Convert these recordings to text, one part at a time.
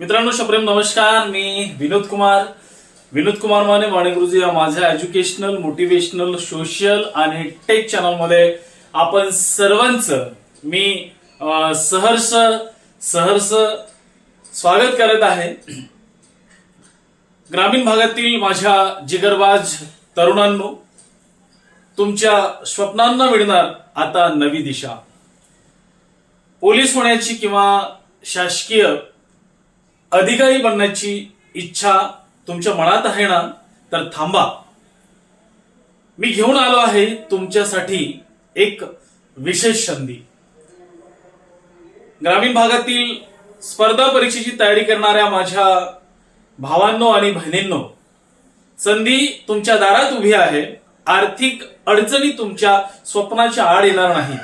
मित्रांनो शप्रेम नमस्कार. मी विनोद कुमार. विनोद कुमार माने वाणे गुरुजी या माझ्या एज्युकेशनल मोटिवेशनल सोशल आणि टेक चॅनलमध्ये आपण सर्वांचं मी सहर्ष सहर्ष स्वागत करत आहे. ग्रामीण भागातील माझ्या जिगरबाज तरुणांनो तुमच्या स्वप्नांना मिळणार आता नवी दिशा. पोलीस होण्याची किंवा शासकीय अधिकारी बनण्याची इच्छा तुमच्या मनात आहे ना तर थांबा. मी घेऊन आलो आहे तुमच्यासाठी एक विशेष संधी. ग्रामीण भागातील स्पर्धा परीक्षेची तयारी करणाऱ्या माझ्या भावांनो आणि बहिणींनो संधी तुमच्या दारात उभी आहे. आर्थिक अडचणी तुमच्या स्वप्नाच्या आड येणार नाही.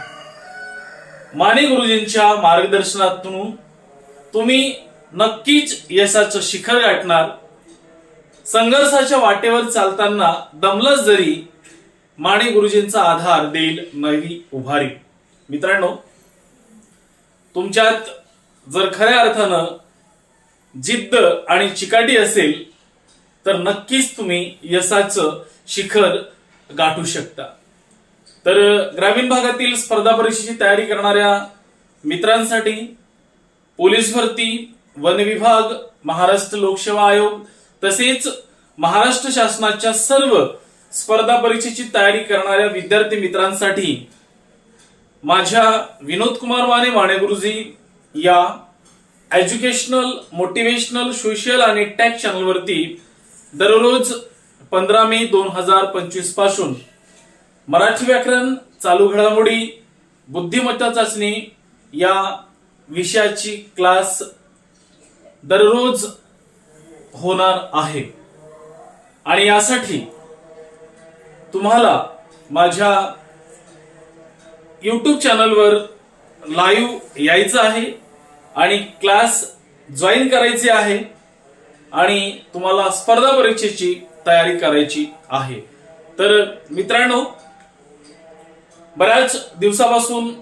माने गुरुजींच्या मार्गदर्शनातून तुम्ही नक्कीच यशाचं शिखर गाठणार. संघर्षाच्या वाटेवर चालताना दमलच जरी माने गुरुजींचा आधार देईल नवी उभारी. मित्रांनो तुमच्यात जर खऱ्या अर्थानं जिद्द आणि चिकाटी असेल तर नक्कीच तुम्ही यशाचं शिखर गाठू शकता. तर ग्रामीण भागातील स्पर्धा परीक्षेची तयारी करणाऱ्या मित्रांसाठी पोलीस भरती वन विभाग महाराष्ट्र लोकसेवा आयोग तसेच महाराष्ट्र शासनाच्या सर्व स्पर्धा परीक्षेची तयारी करणाऱ्या विद्यार्थी मित्रांसाठी माझ्या विनोद कुमार माने माने गुरुजी या एज्युकेशनल मोटिवेशनल सोशल आणि टॅक चॅनलवरती दररोज पंधरा मे दोन हजार पंचवीसपासून मराठी व्याकरण चालू घडामोडी बुद्धिमत्ता चाचणी या विषयाची क्लास दररोज होणार आहे. आणि यासाठी तुम्हाला माझ्या यूट्यूब चॅनलवर लाईव्ह यायचं आहे आणि क्लास जॉईन करायचे आहे आणि तुम्हाला स्पर्धा परीक्षेची तयारी करायची आहे. तर मित्रांनो बऱ्याच दिवसापासून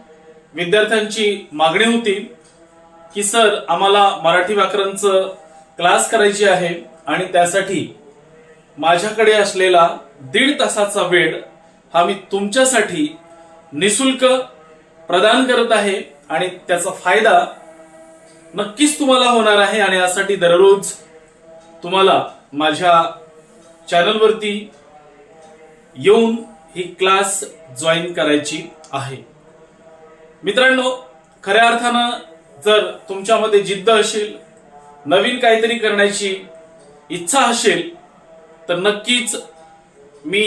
विद्यार्थ्यांची मागणी होती. की सर आम्हाला मराठी व्याकरणचं क्लास करायची आहे आणि त्यासाठी माझ्याकडे असलेला दीड तासाचा वेळ हा मी तुमच्यासाठी निशुल्क प्रदान करत आहे आणि त्याचा फायदा नक्कीच तुम्हाला होणार आहे आणि यासाठी दररोज तुम्हाला माझ्या चॅनलवरती येऊन ही क्लास जॉईन करायची आहे. मित्रांनो खऱ्या अर्थानं जर तुमच्यामध्ये जिद्द असेल नवीन काहीतरी करण्याची इच्छा असेल तर नक्कीच मी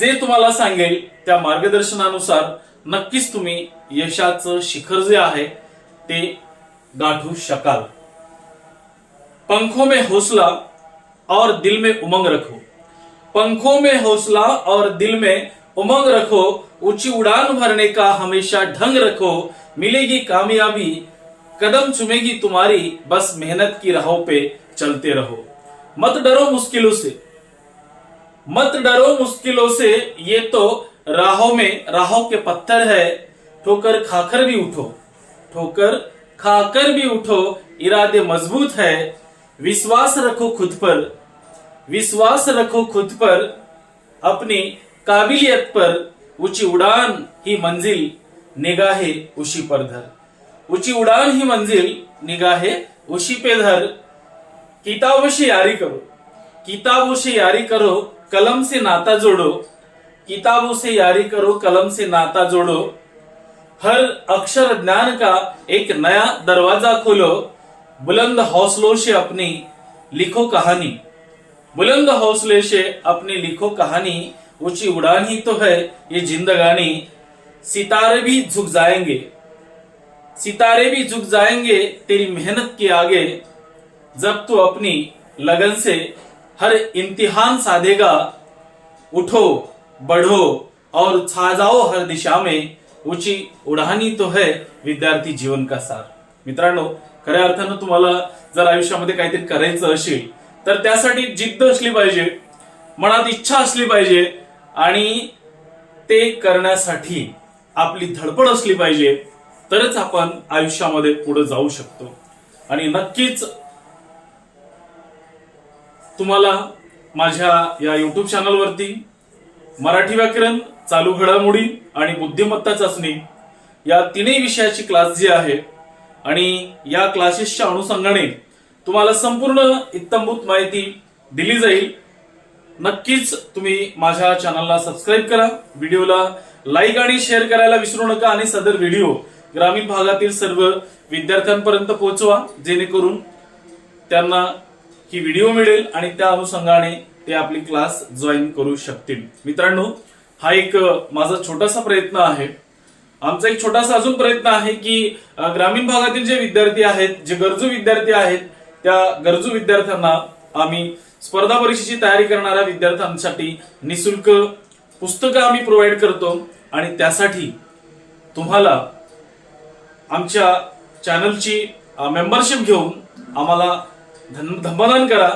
जे तुम्हाला सांगेल त्या मार्गदर्शनानुसार नक्कीच तुम्ही यशाचं शिखर जे आहे ते गाठू शकाल. पंखों में हौसला और दिल में उमंग रखो. पंखों में हौसला और दिल में उमंग रखो. ऊंची उड़ान भरने का हमेशा ढंग रखो. मिलेगी कामयाबी कदम चुमेगी तुम्हारी, बस मेहनत की राहों पे चलते रहो। मत डरो मुश्किलों से। मत डरो मुश्किलों से, ये तो राहों में, राहों के पत्थर है। ठोकर खाकर भी उठो। ठोकर खाकर भी उठो, इरादे मज़बूत है। विश्वास रखो खुद पर। विश्वास रखो खुद पर। अपनी काबिलियत पर ऊँची उड़ान ही मंजिल, निगाहे उसी पर धर। उची उड़ान ही मंजिल निगाहे उशी पे धर किताब से यारी करो। किताबों से यारी करो कलम से नाता जोड़ो। किताबों से यारी करो कलम से नाता जोड़ो। हर अक्षर ज्ञान का एक नया दरवाजा खोलो। बुलंद हौसलों से अपनी लिखो कहानी। बुलंद हौसले से अपनी लिखो कहानी ऊंची उड़ान ही तो है ये जिंदगानी। सितारे भी झुक जाएंगे। सितारे भी झुक जाएंगे तेरी मेहनत के आगे। जब तू अपनी लगन से हर इम्तिहान साधेगा उठो बढ़ो और छा जाओ हर दिशा में। ऊंची उडानी तो है विद्यार्थी जीवन का सार। मित्रांनो खऱ्या अर्थानं तुम्हाला जर आयुष्यामध्ये काहीतरी करायचं असेल तर त्यासाठी जिद्द असली पाहिजे मनात इच्छा असली पाहिजे आणि ते करण्यासाठी आपली धडपड असली पाहिजे. तरच आपण आयुष्यामध्ये पुढे जाऊ शकतो. आणि नक्कीच तुम्हाला माझ्या या युट्यूब चॅनलवरती मराठी व्याकरण चालू घडामोडी आणि बुद्धिमत्ता चाचणी या तिन्ही विषयाची क्लास जी आहे आणि या क्लासेसच्या अनुषंगाने तुम्हाला संपूर्ण इत्तंभूत माहिती दिली जाईल. नक्कीच तुम्ही माझ्या चॅनलला सबस्क्राईब करा व्हिडिओला लाईक आणि शेअर करायला विसरू नका आणि सदर व्हिडिओ ग्रामीण भागातील सर्व विद्यार्थ्यांपर्यंत पोहोचवा जेणेकरून त्यांना ही व्हिडिओ मिळेल आणि त्या अनुषंगाने ते आपली क्लास जॉईन करू शकतील. मित्रांनो हा एक माझा छोटासा प्रयत्न आहे. आमचा एक छोटासा अजून प्रयत्न आहे की ग्रामीण भागातील जे विद्यार्थी आहेत जे गरजू विद्यार्थी आहेत त्या गरजू विद्यार्थ्यांना आम्ही स्पर्धा परीक्षेची तयारी करणाऱ्या विद्यार्थ्यांसाठी निशुल्क पुस्तकं आम्ही प्रोव्हाइड करतो आणि त्यासाठी तुम्हाला आमच्या चॅनलची मेंबरशिप घेऊन आम्हाला धन- धम्मदान करा.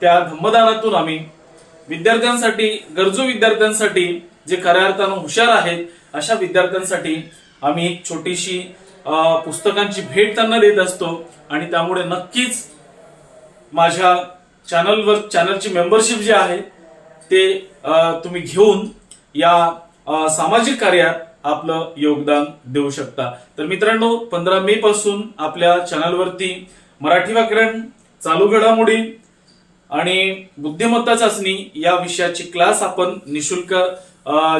त्या धम्मदानातून आम्ही विद्यार्थ्यांसाठी गरजू विद्यार्थ्यांसाठी जे खऱ्या अर्थानं हुशार आहेत अशा विद्यार्थ्यांसाठी आम्ही एक छोटीशी पुस्तकांची भेट त्यांना देत असतो. आणि त्यामुळे नक्कीच माझ्या चॅनलवर चॅनलची मेंबरशिप जी आहे ते तुम्ही घेऊन या सामाजिक कार्यात आपलं योगदान देऊ शकता. तर मित्रांनो पंधरा मे पासून आपल्या चॅनलवरती मराठी व्याकरण चालू घडामोडी आणि बुद्धिमत्ता चाचणी या विषयाची क्लास आपण निशुल्क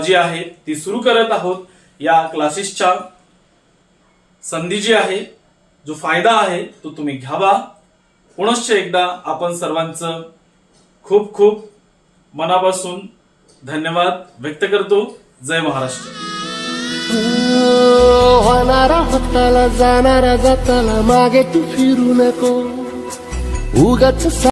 जी आहे ती सुरू करत आहोत. या क्लासेसच्या संधी जी आहे जो फायदा आहे तो तुम्ही घ्यावा. पुनश्च एकदा आपण सर्वांचं खूप खूप मनापासून धन्यवाद व्यक्त करतो. जय महाराष्ट्र. होणारा होताला जाणारा जाताला मागे तू फिरू नको. उगाच